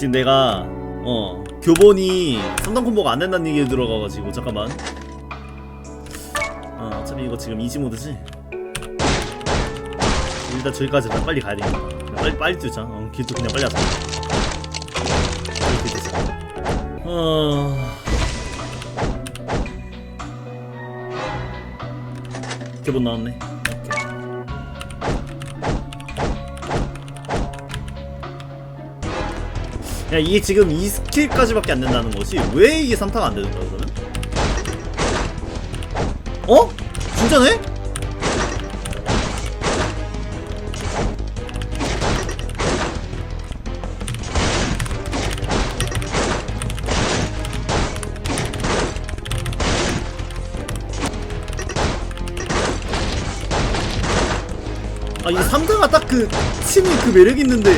지금 내가 어 교본이 3단 콤보가 안 된다는 얘기 들어가가지고 잠깐만. 어 어차피 이거 지금 이지 모드지? 일단 저기까지 일단 빨리 가야 되니까 그냥 빨리 빨리 뛰자. 어 길도 그냥 빨리 하자. 이렇게 되자. 어. 교본 나왔네 야 이게 지금 2스킬까지밖에 안 된다는 거지 왜 이게 3타가 안 되는 거야 그러면? 어? 진짜네? 아 이게 3타가 딱 그 치는 그 매력 있는데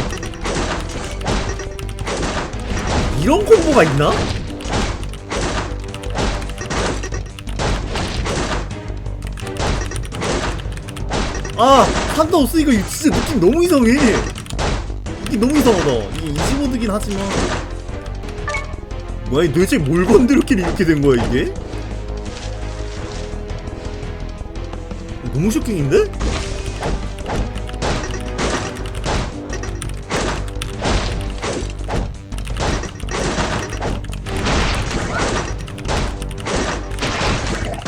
이런 콤보가 있나? 아, 상관없어. 이거 진짜 느낌 너무 이상해. 느낌 너무 이상하다. 이게 이지모드긴 하지만. 뭐야, 이 도대체 뭘 건드렸길래 이렇게 된 거야, 이게? 너무 쇼킹인데?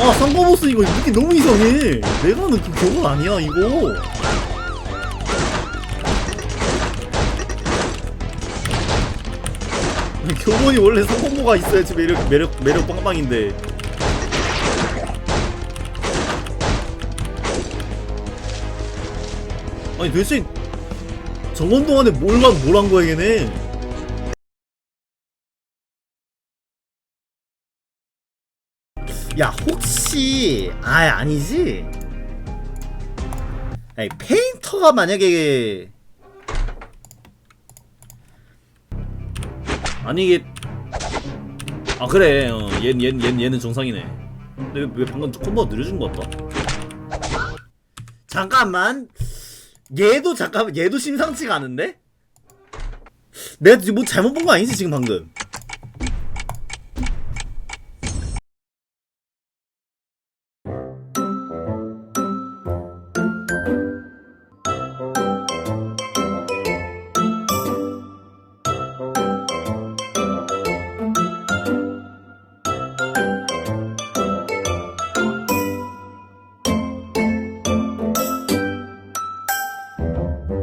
아 상거보스 이거 느낌 너무 이상해. 내가 그 교본 아니야 이거. 교본이 원래 상거보가 있어야지 매력 매력 매력 빵빵인데. 아니 도대체 저번 동안에 뭘한 거야 얘네 야 혹시 아 아니지? 아니 페인터가 만약에 아니 이게 아 그래. 어, 얘, 얘, 얘, 얘는 정상이네. 근데 왜, 왜 방금 콤보가 느려진 것 같다? 잠깐만. 얘도 잠깐만 얘도 심상치가 않은데? 내가 지금 뭐 잘못 본 거 아니지 지금 방금